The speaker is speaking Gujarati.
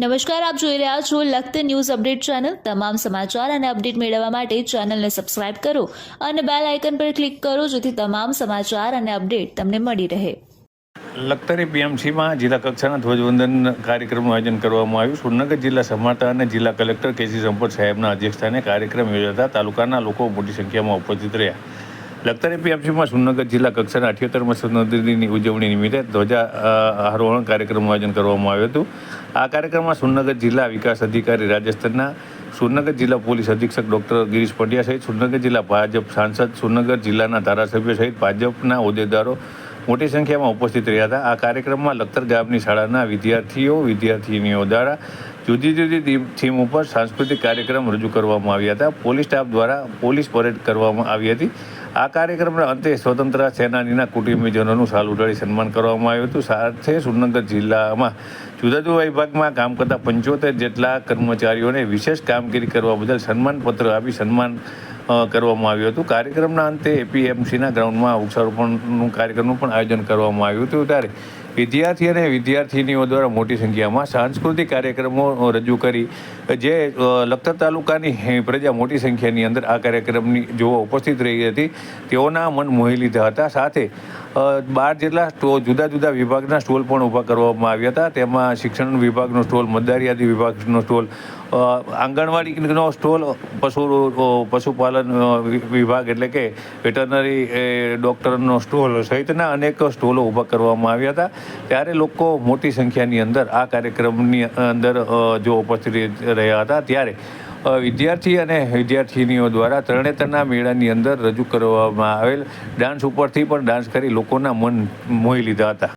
નમસ્કાર, આપ જોઈ રહ્યા છો લખત ન્યૂઝ અપડેટ ચેનલ. તમામ સમાચાર અને અપડેટ મેળવવા માટે ચેનલને સબસ્ક્રાઇબ કરો અને બેલ આઇકન પર ક્લિક કરો જેથી તમામ સમાચાર અને અપડેટ તમને મળી રહે. લખતરી પીએમસીમાં જિલ્લા કક્ષાના ધ્વજવંદન કાર્યક્રમનું આયોજન કરવામાં આવ્યું. સુરનગર જિલ્લા સમાતા અને જિલ્લા કલેક્ટર કેસી સંપત સાહેબના અધ્યક્ષસ્થાને કાર્યક્રમ યોજાતા તાલુકાના લોકો મોટી સંખ્યામાં ઉપસ્થિત રહ્યા. લખતરી પીએમસીમાં સુરનગર જિલ્લા કક્ષાના અઠ્યોતેરમાં સ્વતંત્રતાની ઉજવણી નિમિત્તે ધ્વજા અ, કાર્યક્રમનું આયોજન કરવામાં આવ્યું હતું. આ કાર્યક્રમમાં સુરનગર જિલ્લા વિકાસ અધિકારી રાજસ્થાનના સુરનગર જિલ્લા પોલીસ અધિક્ષક ડૉક્ટર ગિરીશ પંડ્યા સહિત સુરનગર જિલ્લા ભાજપ સાંસદ સુરનગર જિલ્લાના ધારાસભ્યો સહિત ભાજપના હોદ્દેદારો મોટી સંખ્યામાં ઉપસ્થિત રહ્યા હતા. આ કાર્યક્રમમાં લખતર ગામની શાળાના વિદ્યાર્થીઓ વિદ્યાર્થીનીઓ દ્વારા જુદી જુદી થીમ- ઉપર સાંસ્કૃતિક કાર્યક્રમ રજૂ કરવામાં આવ્યા હતા. પોલીસ સ્ટાફ દ્વારા પોલીસ પરેડ કરવામાં આવી હતી. આ કાર્યક્રમના અંતે સ્વતંત્ર સેનાનીના કુટુંબીજનોનું સાલ ઉડાડી સન્માન કરવામાં આવ્યું હતું. સાથે સુરનગર જિલ્લામાં જુદા જુદા વિભાગમાં કામ કરતા પંચોતેર જેટલા કર્મચારીઓને વિશેષ કામગીરી કરવા બદલ સન્માનપત્ર આપી સન્માન કરવામાં આવ્યું હતું. કાર્યક્રમના અંતે એપીએમસીના ગ્રાઉન્ડમાં વૃક્ષારોપણનું કાર્યક્રમનું પણ આયોજન કરવામાં આવ્યું હતું. ત્યારે વિદ્યાર્થી અને વિદ્યાર્થીનીઓ દ્વારા મોટી સંખ્યામાં સાંસ્કૃતિક કાર્યક્રમો રજૂ કરી, જે લખતર તાલુકાની પ્રજા મોટી સંખ્યાની અંદર આ કાર્યક્રમની જોવા ઉપસ્થિત રહી હતી. તેઓના મન મોહી લીધા હતા. સાથે બાર જેટલા જુદા જુદા વિભાગના સ્ટોલ પણ ઊભા કરવામાં આવ્યા હતા. તેમાં શિક્ષણ વિભાગનો સ્ટોલ મતદારી આદિ વિભાગનો સ્ટોલ આંગણવાડીનો સ્ટોલ, પશુ પશુપાલન વિભાગ એટલે કે વેટરનરી ડૉક્ટરનો સ્ટોલ સહિતના અનેક સ્ટોલો ઊભા કરવામાં આવ્યા હતા. ત્યારે લોકો મોટી સંખ્યાની અંદર આ કાર્યક્રમની અંદર જો ઉપસ્થિત રહ્યા હતા, ત્યારે વિદ્યાર્થી અને વિદ્યાર્થીનીઓ દ્વારા તરણેતરના મેળાની અંદર રજૂ કરવામાં આવેલ ડાન્સ ઉપરથી પણ ડાન્સ કરી લોકોના મન મોહી લીધા હતા.